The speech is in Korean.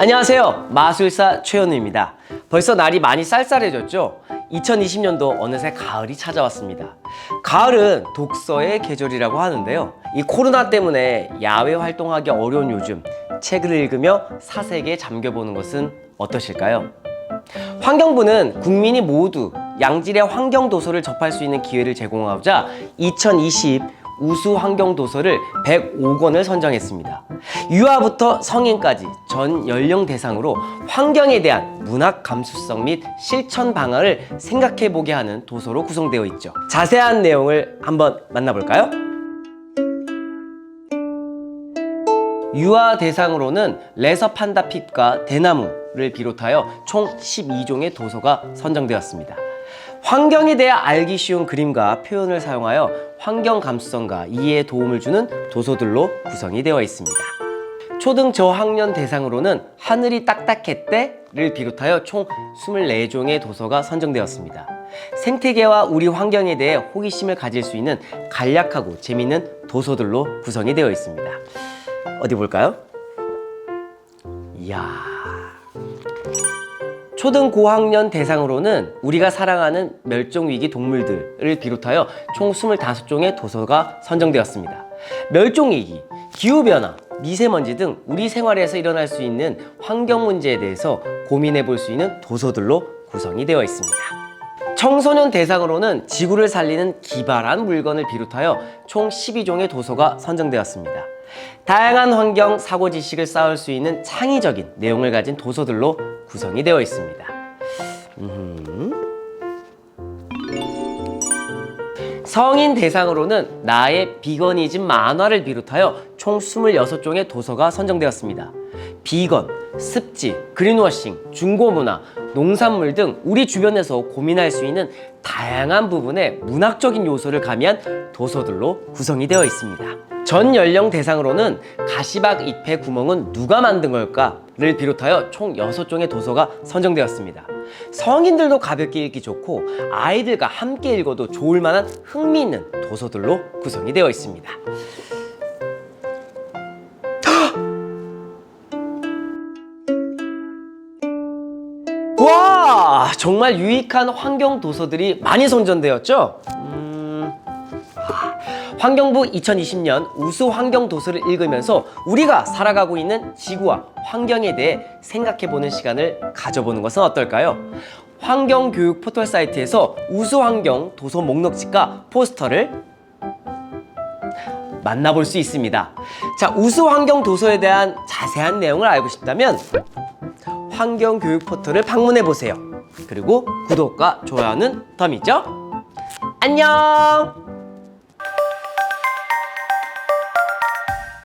안녕하세요. 마술사 최현우입니다. 벌써 날이 많이 쌀쌀해졌죠? 2020년도 어느새 가을이 찾아왔습니다. 가을은 독서의 계절이라고 하는데요. 이 코로나 때문에 야외 활동하기 어려운 요즘 책을 읽으며 사색에 잠겨보는 것은 어떠실까요? 환경부는 국민이 모두 양질의 환경 도서를 접할 수 있는 기회를 제공하고자 2020 우수 환경 도서를 105권을 선정했습니다. 유아부터 성인까지 전 연령 대상으로 환경에 대한 문학 감수성 및 실천 방안을 생각해 보게 하는 도서로 구성되어 있죠. 자세한 내용을 한번 만나볼까요? 유아 대상으로는 레서 판다 핏과 대나무를 비롯하여 총 12종의 도서가 선정되었습니다. 환경에 대해 알기 쉬운 그림과 표현을 사용하여 환경 감수성과 이해에 도움을 주는 도서들로 구성이 되어 있습니다. 초등 저학년 대상으로는 하늘이 딱딱했대를 비롯하여 총 24종의 도서가 선정되었습니다. 생태계와 우리 환경에 대해 호기심을 가질 수 있는 간략하고 재미있는 도서들로 구성이 되어 있습니다. 어디 볼까요? 이야. 초등 고학년 대상으로는 우리가 사랑하는 멸종위기 동물들을 비롯하여 총 25종의 도서가 선정되었습니다. 멸종위기, 기후변화, 미세먼지 등 우리 생활에서 일어날 수 있는 환경 문제에 대해서 고민해 볼 수 있는 도서들로 구성이 되어 있습니다. 청소년 대상으로는 지구를 살리는 기발한 물건을 비롯하여 총 12종의 도서가 선정되었습니다. 다양한 환경 사고 지식을 쌓을 수 있는 창의적인 내용을 가진 도서들로 구성이 되어 있습니다. 성인 대상으로는 나의 비건이즘 만화를 비롯하여 총 26종의 도서가 선정되었습니다. 비건, 습지, 그린워싱, 중고문화, 농산물 등 우리 주변에서 고민할 수 있는 다양한 부분의 문학적인 요소를 가미한 도서들로 구성이 되어 있습니다. 전 연령 대상으로는 가시박 잎의 구멍은 누가 만든 걸까 를 비롯하여 총 6종의 도서가 선정되었습니다. 성인들도 가볍게 읽기 좋고 아이들과 함께 읽어도 좋을 만한 흥미있는 도서들로 구성이 되어 있습니다. 와 정말 유익한 환경 도서들이 많이 선전되었죠? 음, 아, 환경부 2020년 우수 환경 도서를 읽으면서 우리가 살아가고 있는 지구와 환경에 대해 생각해보는 시간을 가져보는 것은 어떨까요? 환경교육 포털 사이트에서 우수 환경 도서 목록집과 포스터를 만나볼 수 있습니다. 자, 우수 환경 도서에 대한 자세한 내용을 알고 싶다면 환경 교육 포털을 방문해 보세요. 그리고 구독과 좋아요는 덤이죠? 안녕!